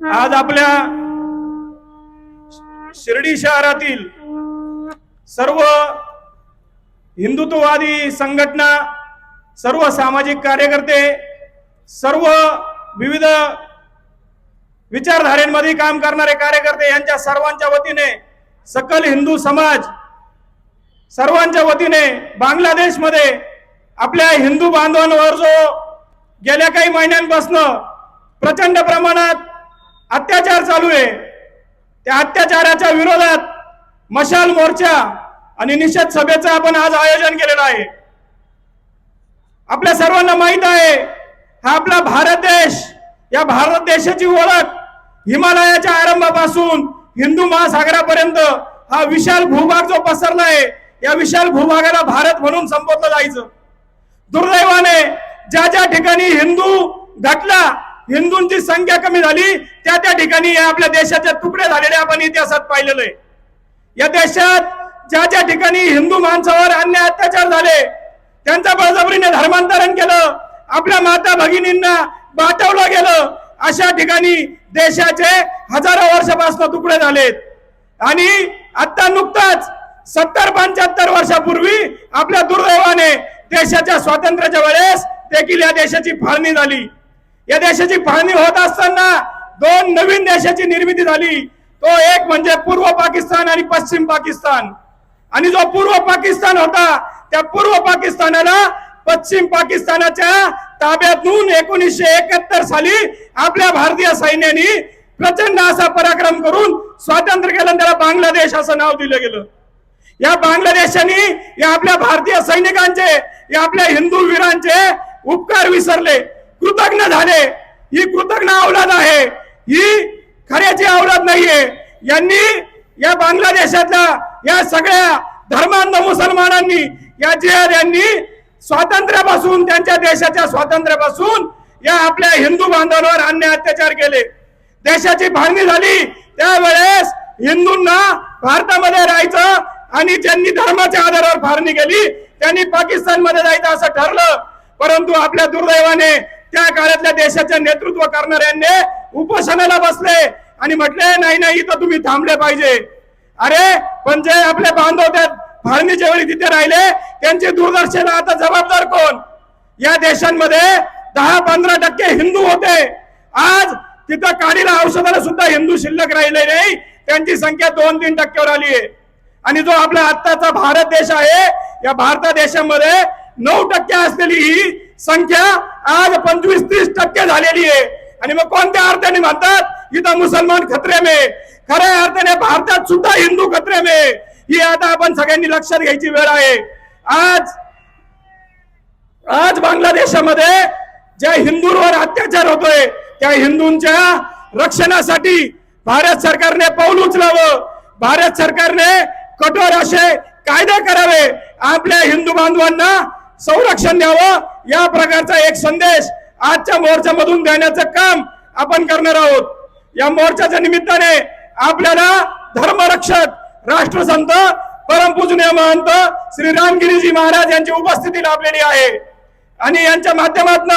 आज आपल्या शिर्डी शहरातील सर्व हिंदुत्ववादी संघटना सर्व सामाजिक कार्यकर्ते सर्व विविध विचारधारेमध्ये काम करणारे कार्यकर्ते यांच्या सर्वांच्या वतीने सकल हिंदू समाज सर्वांच्या वतीने बांगलादेशमध्ये आपल्या हिंदू बांधवांवर जो गेल्या काही महिन्यांपासून प्रचंड प्रमाणात अत्याचार चालू आहे. त्या अत्याचाराच्या विरोधात मशाल मोर्चा आणि निषेध सभेचं आपण आज आयोजन केलेलं आहे. आपल्या सर्वांना माहीत आहे हा आपला भारत देश या भारत देशाची ओळख हिमालयाच्या आरंभापासून हिंदू महासागरापर्यंत हा विशाल भूभाग जो पसरला आहे या विशाल भूभागाला भारत म्हणून संबोधलं जायचं. दुर्दैवाने ज्या ज्या ठिकाणी हिंदू घटला हिंदूंची संख्या कमी झाली त्या त्या ठिकाणी या आपल्या देशाचे तुकडे झालेले आपण इतिहासात पाहिलेलं आहे. या देशात ज्या ज्या ठिकाणी हिंदू माणसावर अन्याय अत्याचार झाले त्यांचं बळजबरीने धर्मांतरण केलं आपल्या माता भगिनींना बाटवलं गेलं अशा ठिकाणी देशाचे हजारो वर्षापासून तुकडे झालेत. आणि आता नुकताच सत्तर पंच्याहत्तर वर्षापूर्वी आपल्या दुर्दैवाने देशाच्या स्वातंत्र्याच्या वेळेस देखील या देशाची फाळणी झाली. या देशाची पाहणी होत असताना दोन नवीन देशाची निर्मिती झाली. तो एक म्हणजे पूर्व पाकिस्तान आणि पश्चिम पाकिस्तान. आणि जो पूर्व पाकिस्तान होता त्या पूर्व पाकिस्तानाला पश्चिम पाकिस्तानाच्या ताब्यातून एकोणीसशे एकाहत्तर साली आपल्या भारतीय सैन्याने प्रचंड असा पराक्रम करून स्वातंत्र्य केलं त्याला बांगलादेश असं नाव दिलं गेलं. या बांगलादेशाने या आपल्या भारतीय सैनिकांचे या आपल्या हिंदू वीरांचे उपकार विसरले. कृतज्ञ झाले. ही कृतज्ञ अवलाद आहे. ही खऱ्याची औलाद नाहीये. यांनी या बांगलादेशातल्या या सगळ्या धर्मांध मुसलमानांनी या जिहाद यांनी स्वातंत्र्यापासून त्यांच्या देशाच्या स्वातंत्र्यापासून या आपल्या हिंदू बांधवांवर अन्य अत्याचार केले. देशाची फाळणी झाली. त्यावेळेस हिंदूंना भारतामध्ये राहायचं आणि ज्यांनी धर्माच्या आधारावर फाळणी केली त्यांनी पाकिस्तानमध्ये जायचं असं ठरलं. परंतु आपल्या दुर्दैवाने त्या काळातल्या देशाचे नेतृत्व करणाऱ्यांनी उपोषणाला बसले आणि म्हटले नाही नाही इथं तुम्ही थांबले पाहिजे. अरे पण जे आपले बांधव त्या फाळणीच्या वेळी तिथे राहिले त्यांची दूरदर्शन आता जबाबदार कोण? या देशांमध्ये दहा पंधरा टक्के हिंदू होते. आज तिथं काडीला औषधाला सुद्धा हिंदू शिल्लक राहिले नाही. त्यांची संख्या दोन तीन टक्क्यावर आली आहे. आणि जो आपला आत्ताचा भारत देश आहे या भारत देशामध्ये नऊ टक्के असलेली ही संख्या आज पंचवीस तीस टक्के झालेली आहे. आणि मग कोणत्या अर्थाने म्हणतात? इथं मुसलमान खत्रे मे खऱ्या अर्थाने भारतात सुद्धा हिंदू खत्रे मे ही आता आपण सगळ्यांनी लक्षात घ्यायची वेळ आहे. आज आज बांगलादेशामध्ये ज्या हिंदूंवर अत्याचार होतोय त्या हिंदूंच्या रक्षणासाठी भारत सरकारने पाऊल उचलावं. भारत सरकारने कठोर असे कायदे करावे. आपल्या हिंदू बांधवांना संरक्षण द्यावं. या प्रकारचा एक संदेश आजच्या मोर्चामधून देण्याचं काम आपण करणार आहोत. या मोर्चाच्या निमित्ताने आपल्याला धर्मरक्षक राष्ट्रसंत परमपूजनीय महंत श्री रामगिरीजी महाराज यांची उपस्थिती लाभलेली आहे. आणि यांच्या माध्यमातून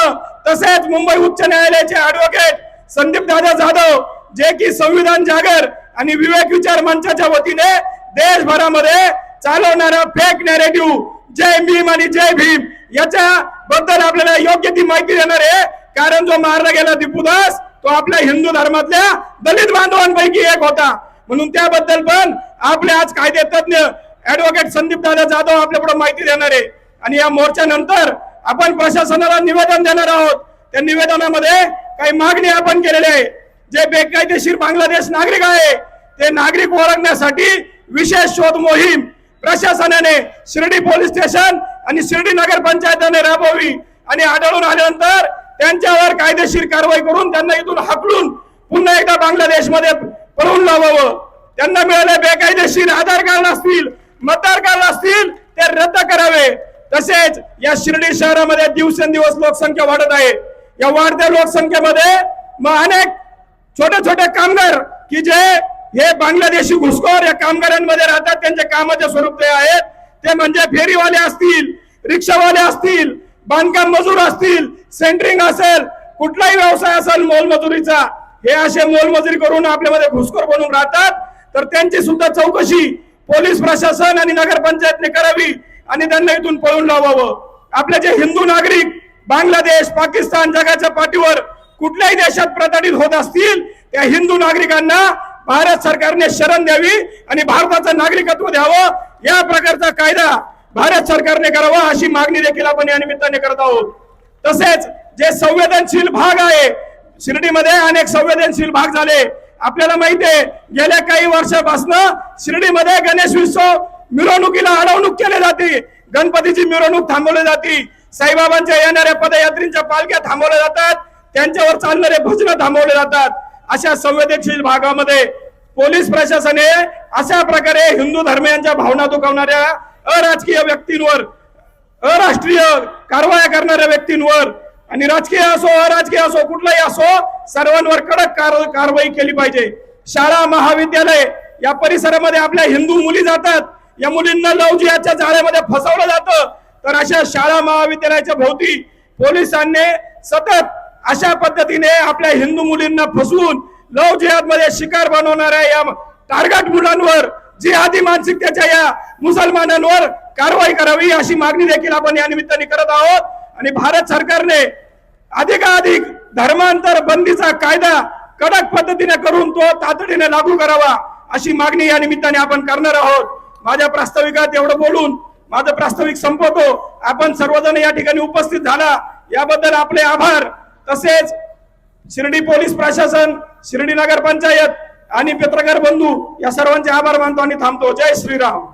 तसेच मुंबई उच्च न्यायालयाचे ऍडव्होकेट संदीप दादा जाधव जे की संविधान जागर आणि विवेक विचार मंचाच्या वतीने देशभरामध्ये चालवणारा फेक नॅरेटिव्ह जय भीम आणि जय भीम याच्या बद्दल आपल्याला योग्य ती माहिती देणार आहे. कारण जो मारला गेला दीपूदास तो आपल्या हिंदू धर्मातल्या दलित बांधवांपैकी एक होता. म्हणून त्याबद्दल पण आपले आज कायदे तज्ञ ऍडव्होकेट संदीप दादा जाधव आपल्या पुढे माहिती देणार आहे. आणि या मोर्चानंतर आपण प्रशासनाला निवेदन देणार आहोत. त्या निवेदनामध्ये काही मागणी आपण केलेली आहे. जे बेकायदेशीर बांगलादेश नागरिक आहे ते नागरिक ओळखण्यासाठी विशेष शोध मोहीम प्रशासनाने शिर्डी पोलीस स्टेशन आणि शिर्डी नगर पंचायतीने आणि आढळून आल्यानंतर त्यांच्यावर कायदेशीर कारवाई करून त्यांना इथून हाकलून पुन्हा एकदा बांगलादेशमध्ये पळून लावावं. त्यांना मिळाले बेकायदेशीर आधार कार्ड असतील मतदार कार्ड असतील ते रद्द करावे. तसेच या शिर्डी शहरामध्ये दिवसेंदिवस लोकसंख्या वाढत आहे. या वाढत्या लोकसंख्येमध्ये मग अनेक छोटे छोटे कामगार की जे हे बांगलादेशी घुसखोर या कामगारांमध्ये राहतात त्यांचे कामाचे स्वरूप ते आहेत. ते म्हणजे फेरीवाले असतील रिक्षावाले असतील बांधकाम मजूर असतील सेंटरिंग असेल कुठलाही व्यवसाय असेल मोलमजुरीचा हे असे मोलमजुरी करून आपल्यामध्ये घुसखोर बनून राहतात. तर त्यांची सुद्धा चौकशी पोलीस प्रशासन आणि नगरपंचायतने करावी आणि त्यांना इथून पळून लावावं. आपले जे हिंदू नागरिक बांगलादेश पाकिस्तान जगाच्या पाठीवर कुठल्याही देशात प्रताडित होत असतील त्या हिंदू नागरिकांना भारत सरकारने शरण द्यावी आणि भारताचं नागरिकत्व द्यावं या प्रकारचा कायदा भारत सरकारने करावा अशी मागणी देखील आपण या निमित्ताने करत आहोत. तसेच जे संवेदनशील भाग आहे शिर्डीमध्ये अनेक संवेदनशील भाग झाले. आपल्याला माहिती आहे गेल्या काही वर्षापासून शिर्डीमध्ये गणेश उत्सव मिरवणुकीला अडवणूक केली जाते. गणपतीची मिरवणूक थांबवली जाते. साईबाबांच्या येणाऱ्या पदयात्रींच्या पालख्या थांबवल्या जातात. त्यांच्यावर चालणारे भजन थांबवले जातात. अशा संवेदनशील भागामध्ये पोलीस प्रशासने अशा प्रकारे हिंदू धर्मियांच्या भावना दुखावणाऱ्या अराजकीय व्यक्तींवर अराष्ट्रीय कारवाया करणाऱ्या व्यक्तींवर आणि राजकीय असो अराजकीय असो कुठलाही असो सर्वांवर कडक कारवाई केली पाहिजे. शाळा महाविद्यालय या परिसरामध्ये आपल्या हिंदू मुली जातात. या मुलींना लव जिहादच्या जाळ्यामध्ये फसवलं जातं. तर अशा शाळा महाविद्यालयाच्या भोवती पोलिसांनी सतत अशा पद्धतीने आपल्या हिंदू मुलींना फसवून लव जिहादमध्ये शिकार बनवणाऱ्या या टार्गेट मुलांवर जिहादी मानसिकतेच्या या मुसलमानांवर कारवाई करावी अशी मागणी देखील आपण या निमित्ताने करत आहोत. आणि भारत सरकारने अधिकाधिक धर्मांतर बंदीचा कायदा कडक पद्धतीने करून तो तातडीने लागू करावा अशी मागणी या निमित्ताने आपण करणार आहोत. माझ्या प्रास्ताविकात एवढं बोलून माझं प्रास्ताविक संपवतो. आपण सर्वजण या ठिकाणी उपस्थित झाला. याबद्दल आपले आभार. तसेच शिर्डी पोलीस प्रशासन शिर्डी नगर पंचायत आणि पत्रकार बंधू या सर्वांचे आभार मानतो आणि थांबतो. जय श्रीराम.